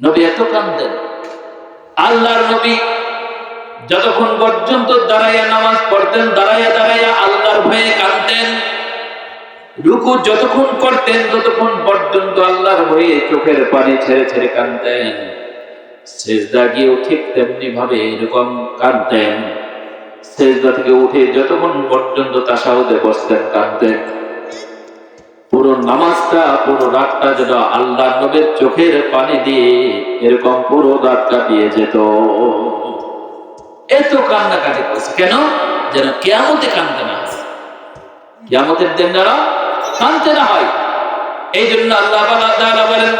নবী এত কান্দেন আল্লাহর নবী যতক্ষণ পর্যন্ত দাঁড়াইয়া নামাজ পড়তেন, দাঁড়াইয়া দাঁড়াইয়া আল্লাহর ভয়ে কাঁদতেন। রুকু যতক্ষণ করতেন, ততক্ষণ পর্যন্ত আল্লাহর ভয়ে চোখের পানি ছেড়ে ছেড়ে কাঁদতেন। সেজদা গিয়েও ঠিক তেমনি ভাবে এরকম কাঁদতেন। সেজদা থেকে উঠে যতক্ষণ পর্যন্ত তাসাহুদে বসতেন, কাঁদতেন। পুরো নামাজটা, পুরো রাতটা যেন আল্লাহ নবের চোখের পানি দিয়ে এরকম পুরো রাত কাটিয়ে যেত। এত কান্নাকাটি করেছে। কেন? যেন কেয়ামতে কানতে না কেয়ামতের দিন যেন কানতে না হয় এই জন্য আল্লাহ বলেন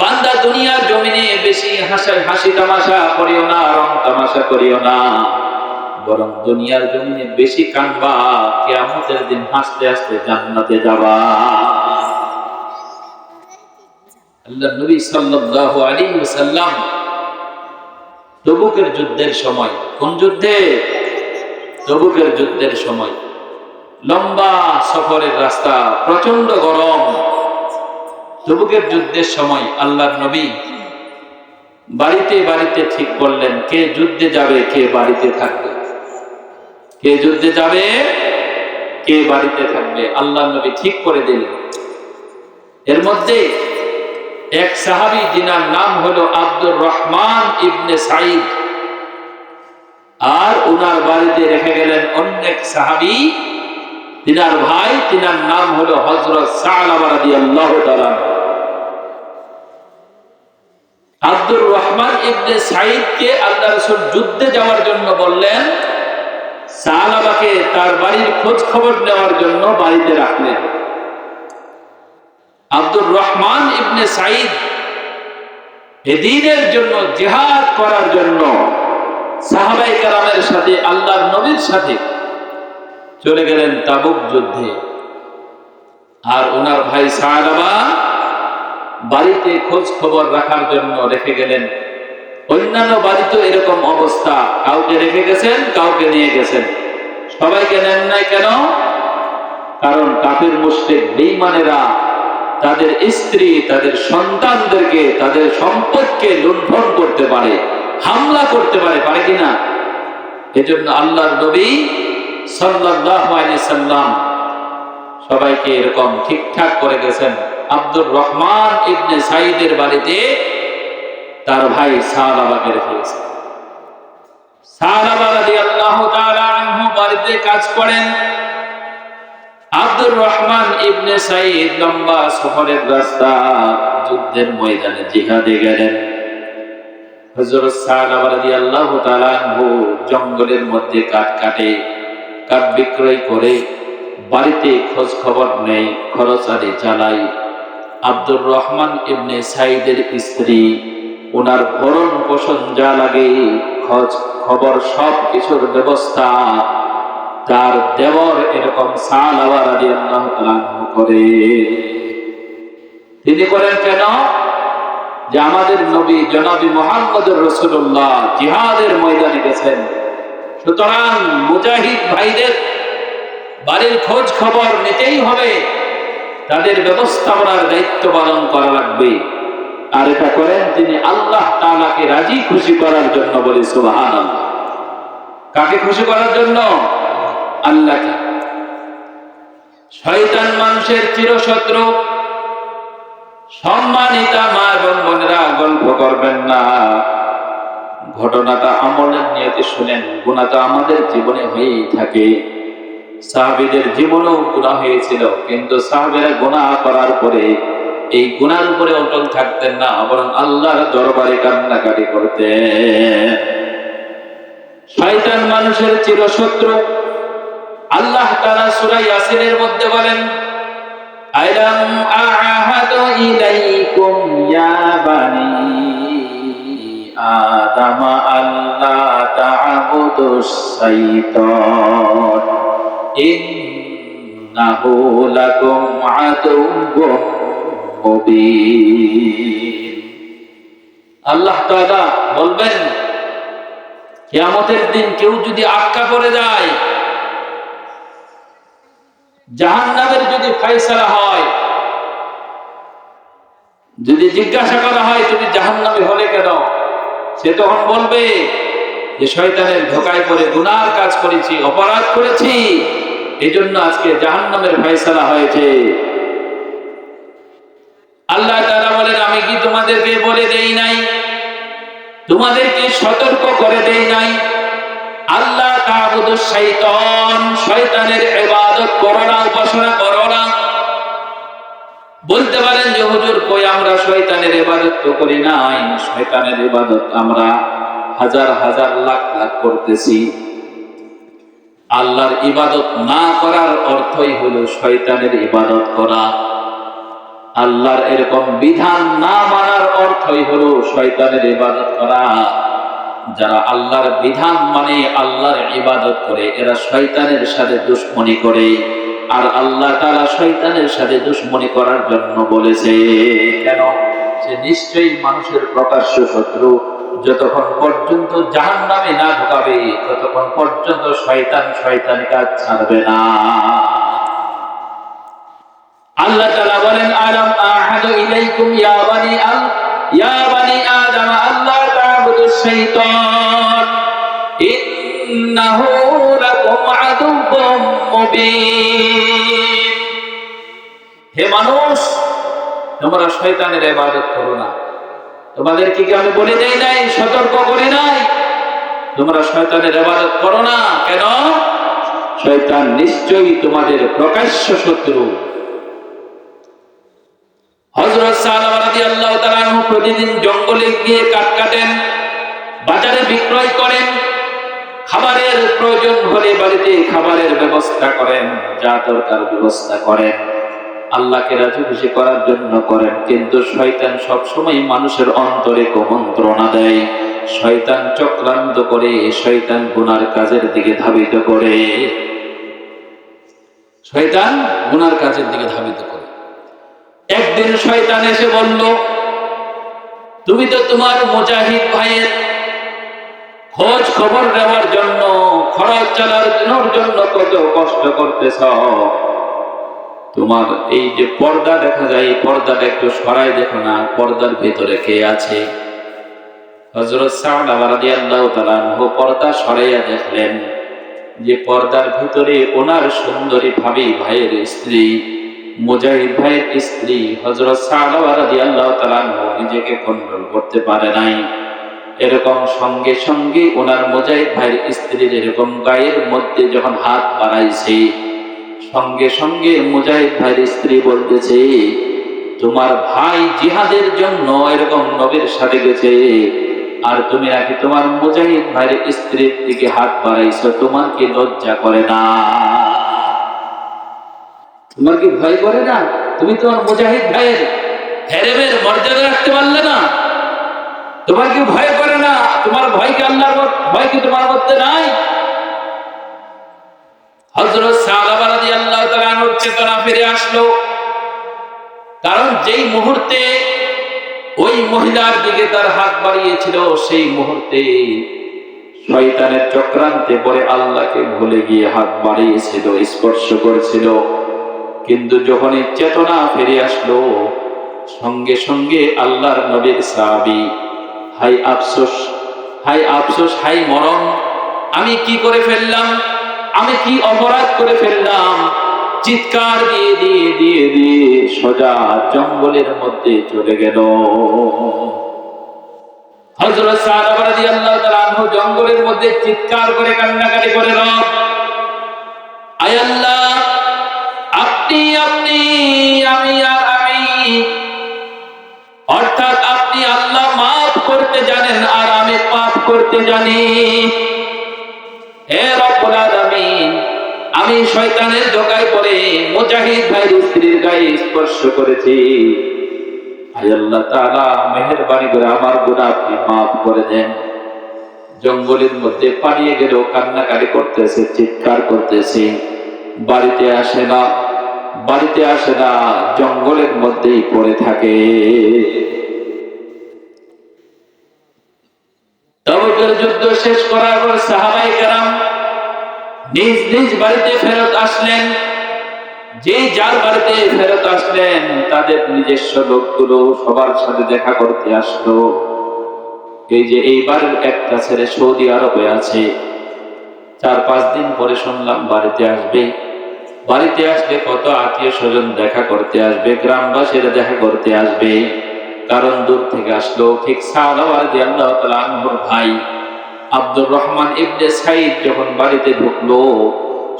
বান্দা দুনিয়ার জমিনে বেশি হাসি হাসি তামাশা করিও না, রং তামাশা করিও না। বরং দুনিয়ার জমিনে বেশি কানবা কিয়ামতের দিন হাসতে হাসতে জান্নাতে যাবা। আল্লাহ নবী তবুকের যুদ্ধের সময়, কোন যুদ্ধে? তবুকের যুদ্ধের সময়। লম্বা সফরের রাস্তা প্রচণ্ড গরম। তবুকের যুদ্ধের সময় আল্লাহর নবী বাড়িতে বাড়িতে ঠিক করলেন, কে যুদ্ধে যাবে, কে বাড়িতে থাকবে। কে যুদ্ধে যাবে? কে বাড়িতে থাকবে? আল্লাহ নবী ঠিক করে দিলেন। এর মধ্যে এক সাহাবি যিনার নাম হলো আব্দুর রহমান ইবনে সাইদ আর উনার বাড়িতে রেখে গেলেন অন্য এক সাহাবি। তিনার ভাই, তিনার নাম হলো হজরত রাদিয়াল্লাহু তাআলা। আব্দুর রহমান ইবনে সাইদকে আল্লাহ রাসূল যুদ্ধে যাওয়ার জন্য বললেন সালামাকে তার বাড়ির খোঁজ খবর নেওয়ার জন্য বাড়িতে রাখলেন। আব্দুর রহমান ইবনে সাইদ এদিনের জন্য জেহাদ করার জন্য সাহাবাই কালামের সাথে, আল্লাহর নবীর সাথে চলে গেলেন তাবুক যুদ্ধে। আর ওনার ভাই সাহাবা বাড়িতে খোঁজ খবর রাখার জন্য রেখে গেলেন অন্যান্য বাড়িতেও এরকম অবস্থা। কাউকে রেখে গেছেন, কাউকে নিয়ে গেছেন। সবাইকে নেন নাই কেন? কারণ কাফের মুশরিক বেঈমানেরা তাদের স্ত্রী, তাদের সন্তানদেরকে, তাদের সম্পদকে লুণ্ঠন করতে পারে, হামলা করতে পারে পারে কিনা এজন্য আল্লাহর নবী সাল্লাম সবাইকে এরকম ঠিকঠাক করে গেছেন। আব্দুর রহমান ইবনে সাইদের বাড়িতে তার ভাই সাহাবাকে রেখে গেছেন সাহাবা রাদিয়াল্লাহু তাআলা আনহু বাড়িতে কাজ করেন। আব্দুর রহমান ইবনে সাইদ লম্বা সফরের রাস্তা যুদ্ধের ময়দানে জিহাদে গেলেন। হযরত সাহাবা তাআলা জঙ্গলের মধ্যে কাঠ কাটে, কাঠ বিক্রয় করে বাড়িতে খোঁজ খবর নেই খরচারি চালাই আব্দুর রহমান ইবনে সাইদের স্ত্রী ওনার ভরণ পোষণ যা লাগে, খোঁজ খবর সব কিছুর ব্যবস্থা। তার দেবর এরকম সালাওয়া রাদিয়াল্লাহু তাআলা আনহু করে। তিনি করেন কেন? যে আমাদের নবী জনাবি মোহাম্মদুর রসুল্লাহ জিহাদের ময়দানে গেছেন। সুতরাং মুজাহিদ ভাইদের বাড়ির খোঁজ খবর নিতেই হবে। তাদের ব্যবস্থাপনার দায়িত্ব পালন করা লাগবে। আর এটা করেন তিনি আল্লাহ তাআলাকে রাজি খুশি করার জন্য বলি, সুবহানাল্লাহ। কাকে খুশি করার জন্য? আল্লাহকে। শয়তান মানুষের চিরশত্রু। সম্মানিতা মা এবং বোনেরা, গল্প করবেন না। ঘটনাটা আমলের নিয়তে শুনেন গুণা তো আমাদের জীবনে হয়েই থাকে। সাহাবিদের জীবনেও গুণা হয়েছিল, কিন্তু সাহাবেরা গুণা করার পরে এই গুণার উপরে অটল থাকতেন না, বরং আল্লাহর দরবারে কান্নাকাটি করতেন। শয়তান মানুষের চিরশত্রু। আল্লাহ তাআলা সূরা ইয়াসিনের মধ্যে বলেন ইলাইকুম ইয়া বানি আদম আল্লাহ শাইতান ইন্নাহু লাকুম আল্লাহ তাআলা বলবেন, কিয়ামতের দিন কেউ যদি আটকা পড়ে যায়, জাহান্নামের যদি ফয়সালা হয়, যদি জিজ্ঞাসা করা হয়, তুমি জাহান্নামে হলে কেন? সে তখন বলবে, যে শয়তানের ধোকায় পড়ে গুনার কাজ করেছি, অপরাধ করেছি এই জন্য আজকে জাহান্নামের ফয়সালা হয়েছে। আল্লাহ তাআলা বলেন, আমি কি তোমাদেরকে বলে দেই নাই? তোমাদেরকে সতর্ক করে দেই নাই? আল্লাহ শয়তানের করো না, উপাসনা করো না। বলতে পারেন যে, হুজুর, কই আমরা শয়তানের তো করি নাই? শয়তানের আমরা হাজার হাজার লাখ লাখ করতেছি। আল্লাহর ইবাদত না করার অর্থই হলো শয়তানের ইবাদত করা। আল্লাহর এরকম বিধান না মানার অর্থই হলো শয়তানের ইবাদত করা। যারা আল্লাহর বিধান মানে আল্লাহর ইবাদত করে, এরা শয়তানের সাথে দুশ্মনী করে। আর আল্লাহ তাআলা শয়তানের সাথে দুশ্মনী করার জন্য বলেছে, কেন? সে নিশ্চয়ই মানুষের প্রকাশ্য শত্রু। যতক্ষণ পর্যন্ত জাহান নামে না ঢুকাবে, ততক্ষণ পর্যন্ত শয়তান শয়তান কাজ ছাড়বে না। আল্লাহ তাআলা বলেন, আলাম আহাদু ইলাইকুম ইয়া বানি আল ইয়া বানি আদম, আল্লাহ তা'বুদু শাইতান ইন্নাহু লাকুম আদুউম মুবিন। হে মানুষ, তোমরা শয়তানের ইবাদত করো না। তোমাদেরকে কি আমি বলে দেই নাই, সতর্ক করে নাই? তোমরা শয়তানের ইবাদত করো না। কেন? শয়তান নিশ্চয়ই তোমাদের প্রকাশ্য শত্রু। হযরত সালামা রাদিয়াল্লাহু তাআলা প্রতিদিন জঙ্গলে গিয়ে কাঠ কাটেন, বাজারে বিক্রয় করেন, খাবারের প্রয়োজন হলে বাড়িতে খাবারের ব্যবস্থা করেন, যা দরকার ব্যবস্থা করেন। আল্লাহকে রাজি খুশি করার জন্য করেন, কিন্তু শয়তান সবসময় মানুষের অন্তরে কুমন্ত্রণা দেয়। শয়তান চক্রান্ত করে, শয়তান গুনার কাজের দিকে ধাবিত করে। শয়তান গুনার কাজের দিকে ধাবিত করে। একদিন শয়তান এসে বলল, তুমি তো তোমার মুজাহিদ ভাইয়ের খোঁজ খবর নেওয়ার জন্য, খরচ চালানোর জন্য কত কষ্ট করতেছ। তোমার এই যে পর্দা দেখা যায়, এই পর্দাটা একটু সরাই দেখো না, পর্দার ভেতরে কে আছে? হজরত আনহু পর্দা সরাইয়া দেখলেন যে পর্দার ভিতরে ওনার সুন্দরী ভাবি, ভাইয়ের স্ত্রী মুজাহিদ ভাইয়ের স্ত্রী নিজেকে কন্ট্রোল করতে পারে নাই। এরকম সঙ্গে সঙ্গে ওনার মুজাহিদ ভাইয়ের স্ত্রীর এরকম গায়ের মধ্যে যখন হাত বাড়াইছে, সঙ্গে সঙ্গে মুজাহিদ ভাইয়ের স্ত্রী বলতেছে, তোমার ভাই জিহাদের জন্য এরকম নবীর সাথে গেছে, আর তুমি নাকি তোমার মুজাহিদ ভাইয়ের স্ত্রীর দিকে হাত বাড়াইছো, তোমার কি লজ্জা করে না? তোমার কি ভয় করে না? তুমি তোমার মুজাহিদ ভাইয়ের হেরেমের মর্যাদা রাখতে পারলে না। তোমার কি ভয় করে না? তোমার ভয় কি আল্লাহর ভয় কি তোমার মধ্যে নাই? হযরত সাহাবা রাদিয়াল্লাহু তাআলা আনহুর চেতনা ফিরে আসলো। কারণ যেই মুহূর্তে ওই মহিলার দিকে তার হাত বাড়িয়েছিল, সেই মুহূর্তে শয়তানের চক্রান্তে পরে আল্লাহকে ভুলে গিয়ে হাত বাড়িয়েছিল, স্পর্শ করেছিল। কিন্তু যখনই চেতনা ফিরে আসলো, সঙ্গে সঙ্গে আল্লাহর নবীর সাহাবী, হাই আফসোস হাই আফসোস, হাই মরণ, আমি কি করে ফেললাম? আমি কি অপরাধ করে ফেললাম? চিৎকার দিয়ে দিয়ে দিয়ে দিয়ে সোজা জঙ্গলের মধ্যে চলে গেল। হযরত সাহাবা রাদিয়াল্লাহু তাআলা জঙ্গলের মধ্যে চিৎকার করে, কান্নাকাটি করে, রব, আয় আল্লাহ! অর্থাৎ আপনি আল্লাহ মাফ করতে জানেন আর আমি পাপ করতে জানি। আমি শয়তানের মুজাহিদ স্ত্রীর গায়ে স্পর্শ করেছি। করে আমার আপনি করে দেন। জঙ্গলের মধ্যে পালিয়ে গেল কান্নাকাটি করতেছে, চিৎকার করতেছে। বাড়িতে আসে না। বাড়িতে আসে না, জঙ্গলের মধ্যেই পড়ে থাকে। যুদ্ধ শেষ করার পর সাহাবাই কেরাম নিজ নিজ বাড়িতে ফেরত আসলেন। যে যার বাড়িতে ফেরত আসলেন, তাদের নিজস্ব লোকগুলো সবার সাথে দেখা করতে আসলো। এই যে এইবার একটা ছেলে সৌদি আরবে আছে, চার পাঁচ দিন পরে শুনলাম বাড়িতে আসবে। বাড়িতে আসলে কত আত্মীয় স্বজন দেখা করতে আসবে, গ্রামবাসীরা দেখা করতে আসবে। কারণ দূর থেকে আসলো, ঠিক আনহুর ভাই আব্দুর রহমান ইবনে সাইদ যখন বাড়িতে ঢুকলো,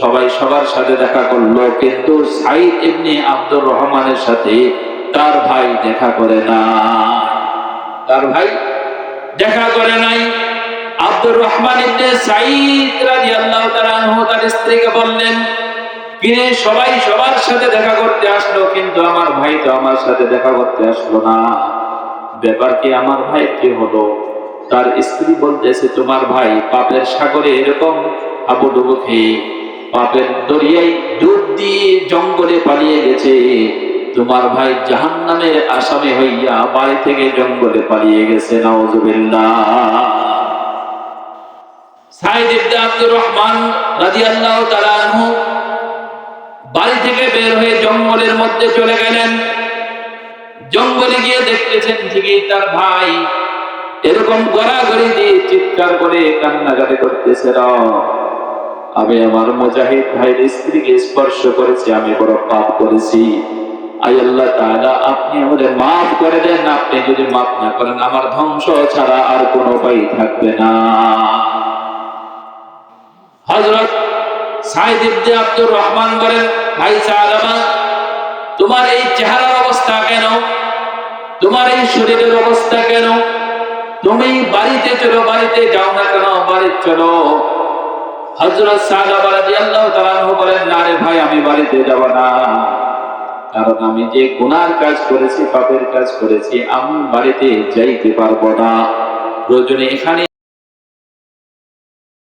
সবাই সবার সাথে দেখা করল, কিন্তু সাইদ ইবনে আব্দুর রহমানের সাথে তার ভাই দেখা করে না তার ভাই দেখা করে নাই। আব্দুর রহমান ইবনে সাইদ রাদিয়াল্লাহু তাআলা তার স্ত্রীকে বললেন কিরে সবাই সবার সাথে দেখা করতে আসলো, কিন্তু আমার ভাই তো আমার সাথে দেখা করতে আসলো না। ব্যাপার কি, আমার ভাই কি হলো? তার স্ত্রী বলতেছে, তোমার ভাই পাপের সাগরে এরকম আবুডুবু খেয়ে পাপের দরিয়ায় ডুব দিয়ে জঙ্গলে পালিয়ে গেছে। তোমার ভাই জাহান্নামের আসামে হইয়া বাড়ি থেকে জঙ্গলে পালিয়ে গেছে, নাউজুবিল্লাহ। সাইদ ইবনে আব্দুর রহমান রাদিয়াল্লাহু তাআলা আনহু বাড়ি থেকে বের হয়ে জঙ্গলের মধ্যে চলে গেলেন। জঙ্গলে গিয়ে দেখতেছেন ঠিকই তার ভাই। এরকম গড়াগড়ি দিয়ে চিৎকার করে কান্নাকাটি করতেছে আমি আমার মুজাহিদ ভাইয়ের স্ত্রীকে স্পর্শ করেছি, আমি বড় পাপ করেছি। আই আল্লাহ তাআলা, আপনি আমাদের মাফ করে দেন, আপনি যদি মাফ না করেন, আমার ধ্বংস ছাড়া আর কোনো উপায় থাকবে না। হযরত রহমান বলেন, ভাই তোমার এই চেহারার অবস্থা কেন? তোমার এই শরীরের অবস্থা কেন? তুমি বাড়িতে চলো, বাড়িতে যাও না কেন? বাড়িতে চলো। আমি বাড়িতে যাব না। কারণ আমি যে গুনার কাজ করেছি, পাপের কাজ করেছি, আমি বাড়িতে যাইতে পারব না। প্রয়োজনে এখানে